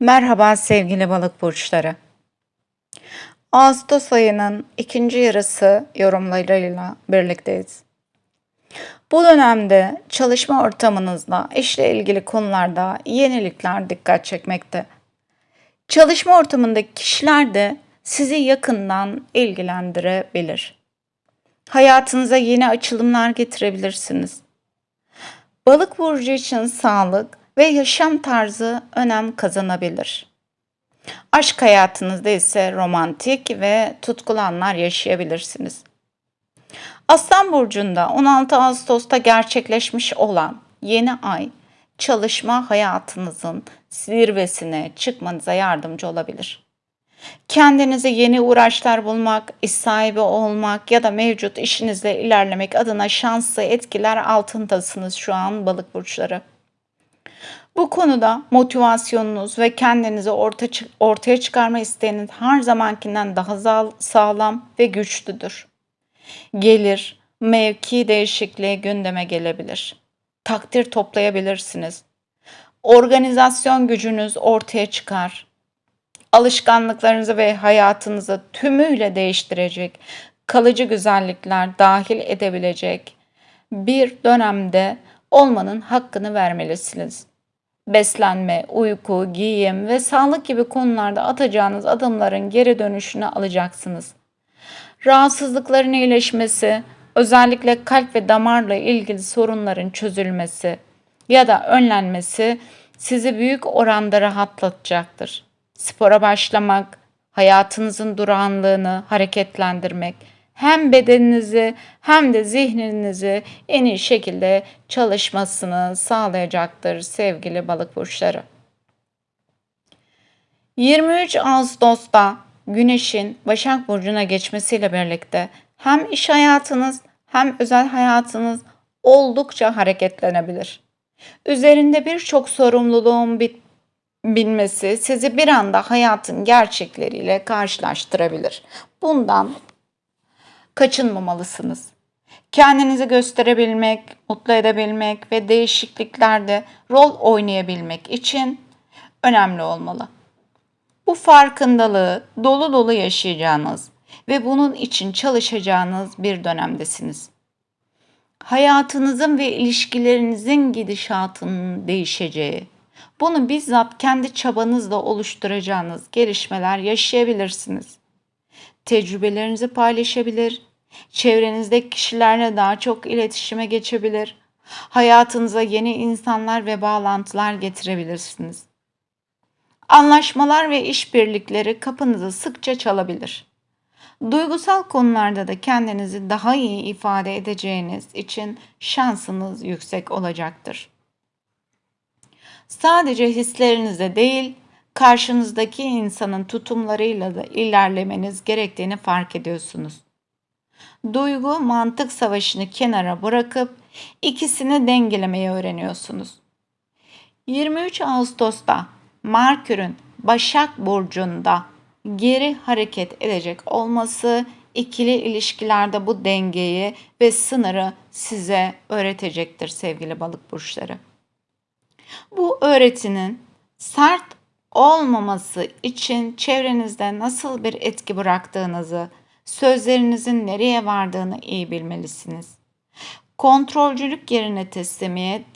Merhaba sevgili balık burçları. Ağustos ayının ikinci yarısı yorumlarıyla birlikteyiz. Bu dönemde çalışma ortamınızda işle ilgili konularda yenilikler dikkat çekmekte. Çalışma ortamındaki kişiler de sizi yakından ilgilendirebilir. Hayatınıza yeni açılımlar getirebilirsiniz. Balık burcu için sağlık ve yaşam tarzı önem kazanabilir. Aşk hayatınızda ise romantik ve tutkulu anlar yaşayabilirsiniz. Aslan burcunda 16 Ağustos'ta gerçekleşmiş olan yeni ay çalışma hayatınızın zirvesine çıkmanıza yardımcı olabilir. Kendinize yeni uğraşlar bulmak, iş sahibi olmak ya da mevcut işinizle ilerlemek adına şanslı etkiler altındasınız şu an balık burçları. Bu konuda motivasyonunuz ve kendinizi orta, ortaya çıkarma isteğiniz her zamankinden daha sağlam ve güçlüdür. Gelir, mevki değişikliği gündeme gelebilir. Takdir toplayabilirsiniz. Organizasyon gücünüz ortaya çıkar. Alışkanlıklarınızı ve hayatınızı tümüyle değiştirecek, kalıcı güzellikler dahil edebilecek bir dönemde olmanın hakkını vermelisiniz beslenme, uyku, giyim ve sağlık gibi konularda atacağınız adımların geri dönüşünü alacaksınız. Rahatsızlıkların iyileşmesi, özellikle kalp ve damarla ilgili sorunların çözülmesi ya da önlenmesi sizi büyük oranda rahatlatacaktır. Spora başlamak, hayatınızın durağanlığını hareketlendirmek, hem bedeninizi hem de zihninizi en iyi şekilde çalışmasını sağlayacaktır sevgili balık burçları. 23 Ağustos'ta Güneş'in Başak Burcu'na geçmesiyle birlikte hem iş hayatınız hem özel hayatınız oldukça hareketlenebilir. Üzerinde birçok sorumluluğun bit bilmesi sizi bir anda hayatın gerçekleriyle karşılaştırabilir. Bundan kaçınmamalısınız. Kendinizi gösterebilmek, mutlu edebilmek ve değişikliklerde rol oynayabilmek için önemli olmalı. Bu farkındalığı dolu dolu yaşayacağınız ve bunun için çalışacağınız bir dönemdesiniz. Hayatınızın ve ilişkilerinizin gidişatının değişeceği, bunu bizzat kendi çabanızla oluşturacağınız gelişmeler yaşayabilirsiniz. Tecrübelerinizi paylaşabilir, Çevrenizdeki kişilerle daha çok iletişime geçebilir. Hayatınıza yeni insanlar ve bağlantılar getirebilirsiniz. Anlaşmalar ve işbirlikleri kapınızı sıkça çalabilir. Duygusal konularda da kendinizi daha iyi ifade edeceğiniz için şansınız yüksek olacaktır. Sadece hislerinizde değil, karşınızdaki insanın tutumlarıyla da ilerlemeniz gerektiğini fark ediyorsunuz duygu mantık savaşını kenara bırakıp ikisini dengelemeyi öğreniyorsunuz. 23 Ağustos'ta Merkür'ün Başak Burcu'nda geri hareket edecek olması ikili ilişkilerde bu dengeyi ve sınırı size öğretecektir sevgili balık burçları. Bu öğretinin sert olmaması için çevrenizde nasıl bir etki bıraktığınızı, sözlerinizin nereye vardığını iyi bilmelisiniz. Kontrolcülük yerine teslimiyet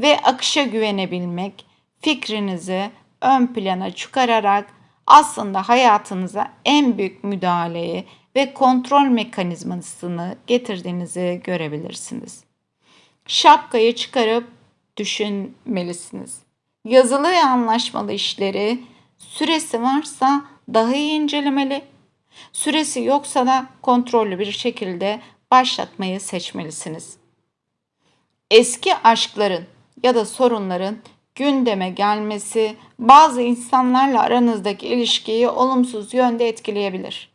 ve akışa güvenebilmek fikrinizi ön plana çıkararak aslında hayatınıza en büyük müdahaleyi ve kontrol mekanizmasını getirdiğinizi görebilirsiniz. Şapkayı çıkarıp düşünmelisiniz. Yazılı ve anlaşmalı işleri süresi varsa daha iyi incelemeli Süresi yoksa da kontrollü bir şekilde başlatmayı seçmelisiniz. Eski aşkların ya da sorunların gündeme gelmesi bazı insanlarla aranızdaki ilişkiyi olumsuz yönde etkileyebilir.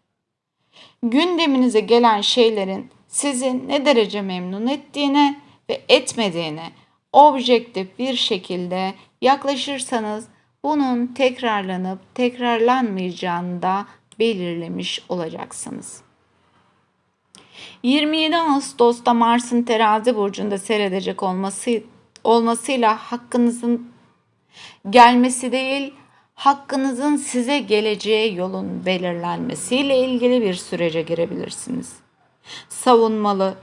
Gündeminize gelen şeylerin sizi ne derece memnun ettiğine ve etmediğine objektif bir şekilde yaklaşırsanız bunun tekrarlanıp tekrarlanmayacağını da belirlemiş olacaksınız. 27 Ağustos'ta Mars'ın terazi burcunda seyredecek olması olmasıyla hakkınızın gelmesi değil, hakkınızın size geleceği yolun belirlenmesiyle ilgili bir sürece girebilirsiniz. Savunmalı,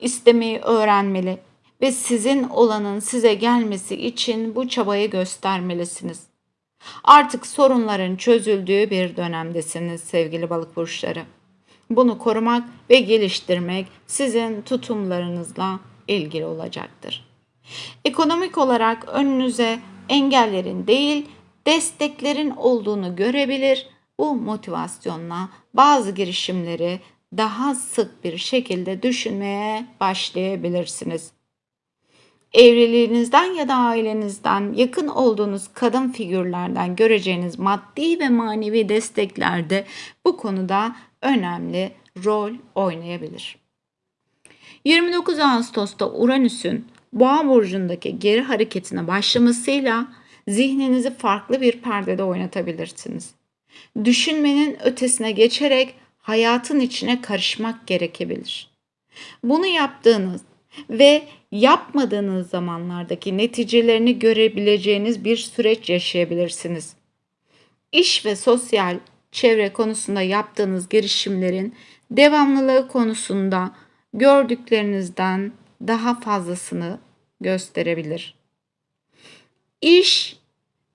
istemeyi öğrenmeli ve sizin olanın size gelmesi için bu çabayı göstermelisiniz. Artık sorunların çözüldüğü bir dönemdesiniz sevgili balık burçları. Bunu korumak ve geliştirmek sizin tutumlarınızla ilgili olacaktır. Ekonomik olarak önünüze engellerin değil, desteklerin olduğunu görebilir. Bu motivasyonla bazı girişimleri daha sık bir şekilde düşünmeye başlayabilirsiniz. Evliliğinizden ya da ailenizden yakın olduğunuz kadın figürlerden göreceğiniz maddi ve manevi destekler de bu konuda önemli rol oynayabilir. 29 Ağustos'ta Uranüs'ün Boğa burcundaki geri hareketine başlamasıyla zihninizi farklı bir perdede oynatabilirsiniz. Düşünmenin ötesine geçerek hayatın içine karışmak gerekebilir. Bunu yaptığınız ve yapmadığınız zamanlardaki neticelerini görebileceğiniz bir süreç yaşayabilirsiniz. İş ve sosyal çevre konusunda yaptığınız girişimlerin devamlılığı konusunda gördüklerinizden daha fazlasını gösterebilir. İş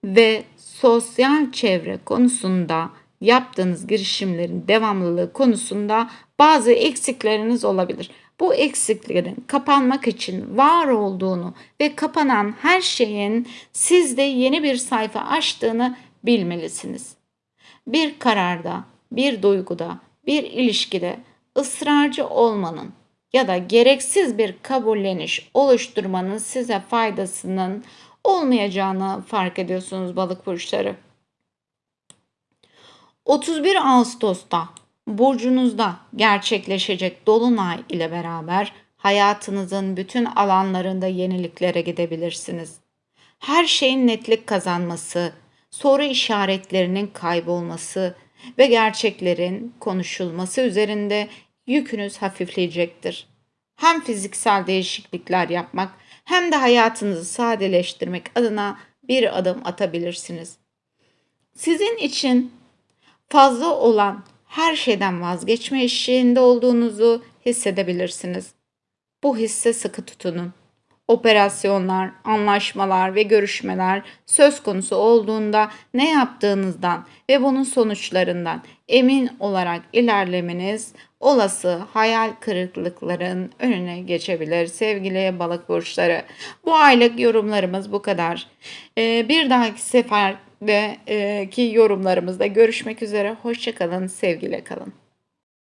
ve sosyal çevre konusunda yaptığınız girişimlerin devamlılığı konusunda bazı eksikleriniz olabilir. Bu eksiklerin kapanmak için var olduğunu ve kapanan her şeyin sizde yeni bir sayfa açtığını bilmelisiniz. Bir kararda, bir duyguda, bir ilişkide ısrarcı olmanın ya da gereksiz bir kabulleniş oluşturmanın size faydasının olmayacağını fark ediyorsunuz balık burçları. 31 Ağustos'ta burcunuzda gerçekleşecek dolunay ile beraber hayatınızın bütün alanlarında yeniliklere gidebilirsiniz. Her şeyin netlik kazanması, soru işaretlerinin kaybolması ve gerçeklerin konuşulması üzerinde yükünüz hafifleyecektir. Hem fiziksel değişiklikler yapmak hem de hayatınızı sadeleştirmek adına bir adım atabilirsiniz. Sizin için fazla olan her şeyden vazgeçme eşiğinde olduğunuzu hissedebilirsiniz. Bu hisse sıkı tutunun. Operasyonlar, anlaşmalar ve görüşmeler söz konusu olduğunda ne yaptığınızdan ve bunun sonuçlarından emin olarak ilerlemeniz olası hayal kırıklıkların önüne geçebilir sevgili balık burçları. Bu aylık yorumlarımız bu kadar. Ee, bir dahaki sefer ve e, ki yorumlarımızda görüşmek üzere. Hoşçakalın, sevgiyle kalın.